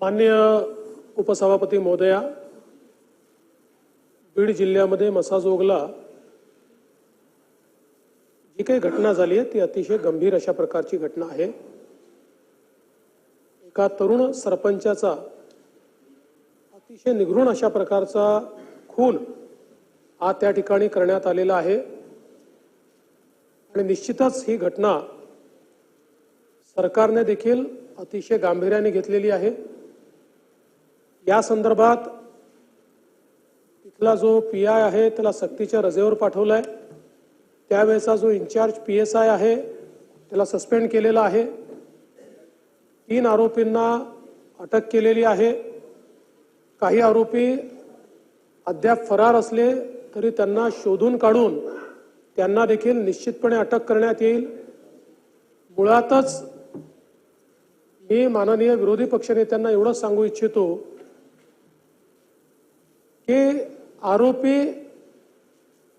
माननीय उपसभापती महोदया बीड जिल्ह्यामध्ये मसाजोगला जी काही घटना झाली आहे ती अतिशय गंभीर अशा प्रकारची घटना आहे. एका तरुण सरपंचाचा अतिशय निघृण अशा प्रकारचा खून हा त्या ठिकाणी करण्यात आलेला आहे. आणि निश्चितच ही घटना सरकारने देखील अतिशय गांभीर्याने घेतलेली आहे. या संदर्भात तिथला जो पी आय आहे त्याला सक्तीच्या रजेवर पाठवलाय. त्यावेळेचा जो इन्चार्ज पी एस आय आहे त्याला सस्पेंड केलेला आहे. तीन आरोपींना अटक केलेली आहे. काही आरोपी अद्याप फरार असले तरी त्यांना शोधून काढून त्यांना देखील निश्चितपणे अटक करण्यात येईल. मुळातच मी माननीय विरोधी पक्षनेत्यांना एवढंच सांगू इच्छितो की आरोपी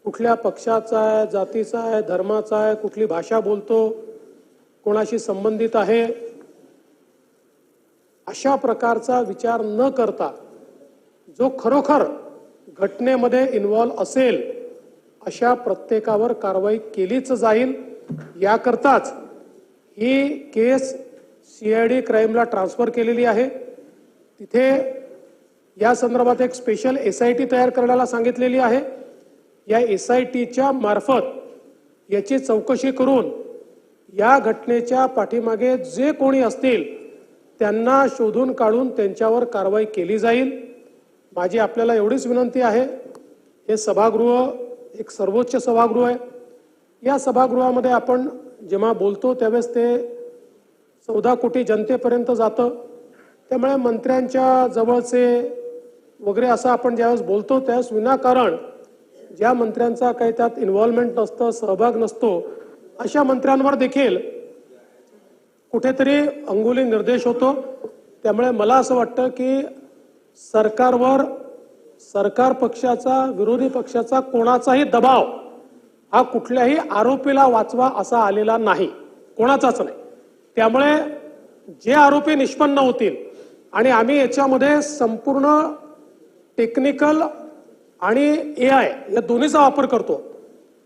कुठल्या पक्षाचा आहे जातीचा आहे धर्माचा आहे कुठली भाषा बोलतो कोणाशी संबंधित आहे अशा प्रकारचा विचार न करता जो खरोखर घटनेमध्ये इन्व्हॉल्व असेल अशा प्रत्येकावर कारवाई केलीच जाईल. याकरताच ही केस सीआयडी क्राईमला ट्रान्सफर केलेली आहे. तिथे या संदर्भात एक स्पेशल एस आय टी तयार करण्याला सांगितलेली आहे. या एस आय टीच्या मार्फत याची चौकशी करून या घटनेच्या पाठीमागे जे कोणी असतील त्यांना शोधून काढून त्यांच्यावर कारवाई केली जाईल. माझी आपल्याला एवढीच विनंती आहे. हे सभागृह एक सर्वोच्च सभागृह आहे. या सभागृहामध्ये आपण जेव्हा बोलतो त्यावेळेस ते चौदा कोटी जनतेपर्यंत जातं. त्यामुळे मंत्र्यांच्या जवळचे वगैरे असं आपण ज्यावेळेस बोलतो त्यावेळेस विनाकारण ज्या मंत्र्यांचा काही त्यात इन्व्हॉल्वमेंट नसतं सहभाग नसतो अशा मंत्र्यांवर देखील कुठेतरी अंगुली निर्देश होतो. त्यामुळे मला असं वाटतं की सरकारवर सरकार पक्षाचा विरोधी पक्षाचा कोणाचाही दबाव हा कुठल्याही आरोपीला वाचवा असा आलेला नाही. कोणाचाच नाही. त्यामुळे जे आरोपी निष्पन्न होतील आणि आम्ही याच्यामध्ये संपूर्ण टेक्निकल आणि ए आय या दोन्हीचा वापर करतो.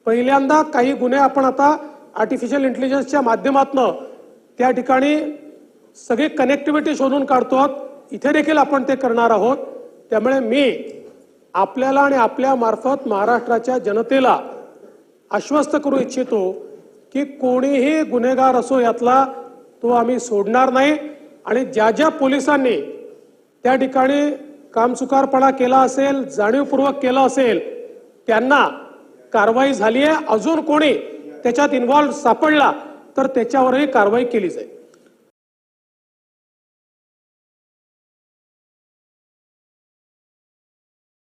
पहिल्यांदा काही गुन्हे आपण आता आर्टिफिशियल इंटेलिजन्सच्या माध्यमातनं त्या ठिकाणी सगळी कनेक्टिव्हिटी शोधून काढतो आहोत. इथे देखील आपण ते करणार आहोत. त्यामुळे मी आपल्याला आणि आपल्या मार्फत महाराष्ट्राच्या जनतेला आश्वस्त करू इच्छितो की कोणीही गुन्हेगार असो यातला तो आम्ही सोडणार नाही. आणि ज्या ज्या पोलिसांनी त्या ठिकाणी कामचुकारपणा केला असेल जाणीवपूर्वक केला असेल त्यांना कारवाई झाली आहे अजून कोणी त्याच्यात इन्व्हॉल्व सापडला तर त्याच्यावरही कारवाई केली जाईल.